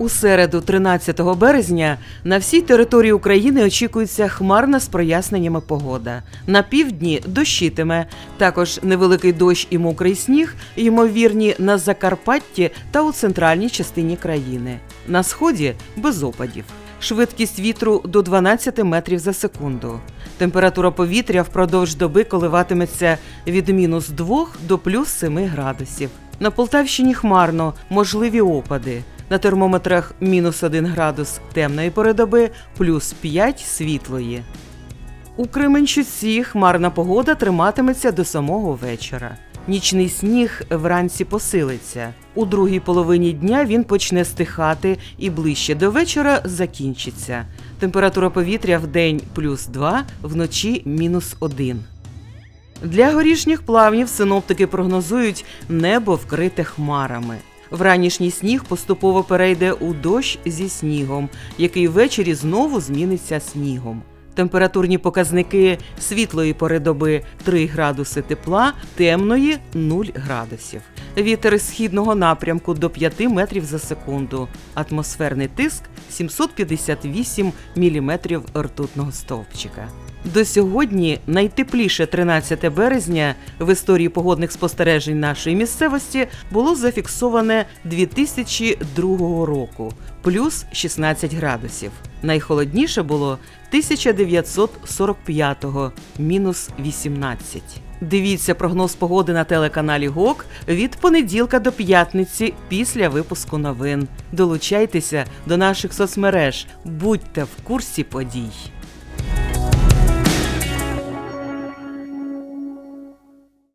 У середу, 13 березня, на всій території України очікується хмарна з проясненнями погода. На півдні дощитиме. Також невеликий дощ і мокрий сніг, ймовірні на Закарпатті та у центральній частині країни. На сході без опадів. Швидкість вітру до 12 метрів за секунду. Температура повітря впродовж доби коливатиметься від мінус 2 до плюс 7 градусів. На Полтавщині хмарно, можливі опади. На термометрах мінус 1 градус темної пори доби, плюс 5 світлої. У Кременчуці хмарна погода триматиметься до самого вечора. Нічний сніг вранці посилиться. У другій половині дня він почне стихати і ближче до вечора закінчиться. Температура повітря в день плюс 2, вночі мінус 1. Для горішніх плавнів синоптики прогнозують небо вкрите хмарами. Вранішній сніг поступово перейде у дощ зі снігом, який ввечері знову зміниться снігом. Температурні показники світлої пори доби 3 градуси тепла, темної 0 градусів. Вітер східного напрямку до 5 метрів за секунду. Атмосферний тиск 758 міліметрів ртутного стовпчика. До сьогодні найтепліше 13 березня в історії погодних спостережень нашої місцевості було зафіксоване 2002 року, плюс 16 градусів. Найхолодніше було 1945-го, мінус 18. Дивіться прогноз погоди на телеканалі ГОК від понеділка до п'ятниці після випуску новин. Долучайтеся до наших соцмереж, будьте в курсі подій.